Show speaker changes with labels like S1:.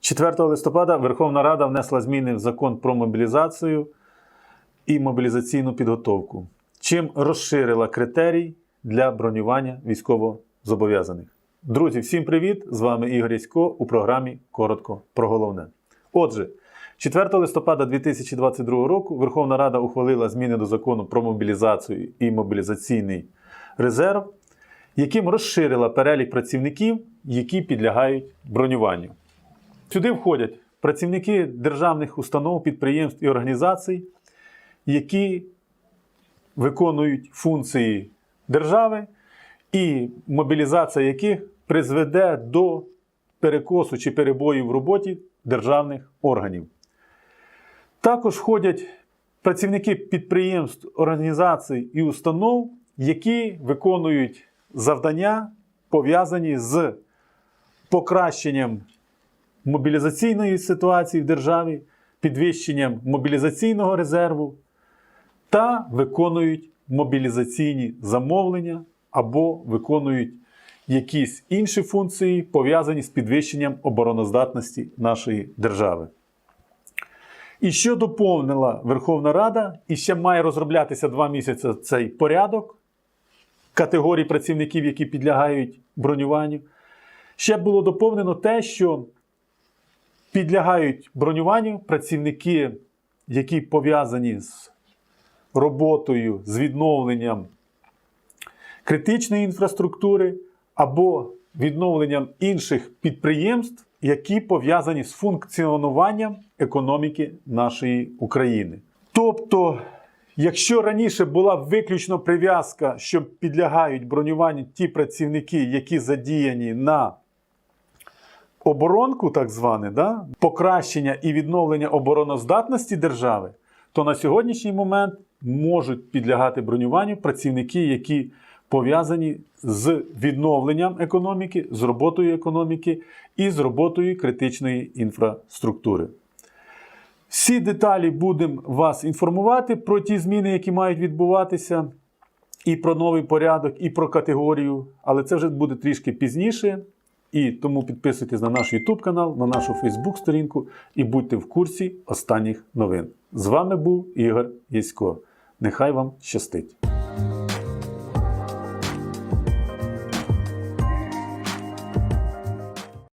S1: 4 листопада Верховна Рада внесла зміни в закон про мобілізацію і мобілізаційну підготовку, чим розширила критерій для бронювання військовозобов'язаних. Друзі, всім привіт! З вами Ігор Ясько у програмі Коротко про головне. Отже, 4 листопада 2022 року Верховна Рада ухвалила зміни до закону про мобілізацію і мобілізаційний резерв, яким розширила перелік працівників, які підлягають бронюванню. Сюди входять працівники державних установ, підприємств і організацій, які виконують функції держави, і мобілізація яких призведе до перекосу чи перебоїв в роботі державних органів. Також входять працівники підприємств, організацій і установ, які виконують завдання, пов'язані з покращенням мобілізаційної ситуації в державі, підвищенням мобілізаційного резерву та виконують мобілізаційні замовлення або виконують якісь інші функції, пов'язані з підвищенням обороноздатності нашої держави. І що доповнила Верховна Рада, і ще має розроблятися два місяці цей порядок категорій працівників, які підлягають бронюванню. Ще було доповнено те, що підлягають бронюванню працівники, які пов'язані з роботою, з відновленням критичної інфраструктури або відновленням інших підприємств, які пов'язані з функціонуванням економіки нашої України. Тобто, якщо раніше була виключно прив'язка, що підлягають бронюванню ті працівники, які задіяні на оборонку, так зване, да? покращення і відновлення обороноздатності держави, то на сьогоднішній момент можуть підлягати бронюванню працівники, які пов'язані з відновленням економіки, з роботою економіки і з роботою критичної інфраструктури. Всі деталі будемо вас інформувати про ті зміни, які мають відбуватися, і про новий порядок, і про категорію, але це вже буде трішки пізніше. І тому підписуйтесь на наш YouTube канал, на нашу Facebook сторінку і будьте в курсі останніх новин. З вами був Ігор Єсько. Нехай вам щастить!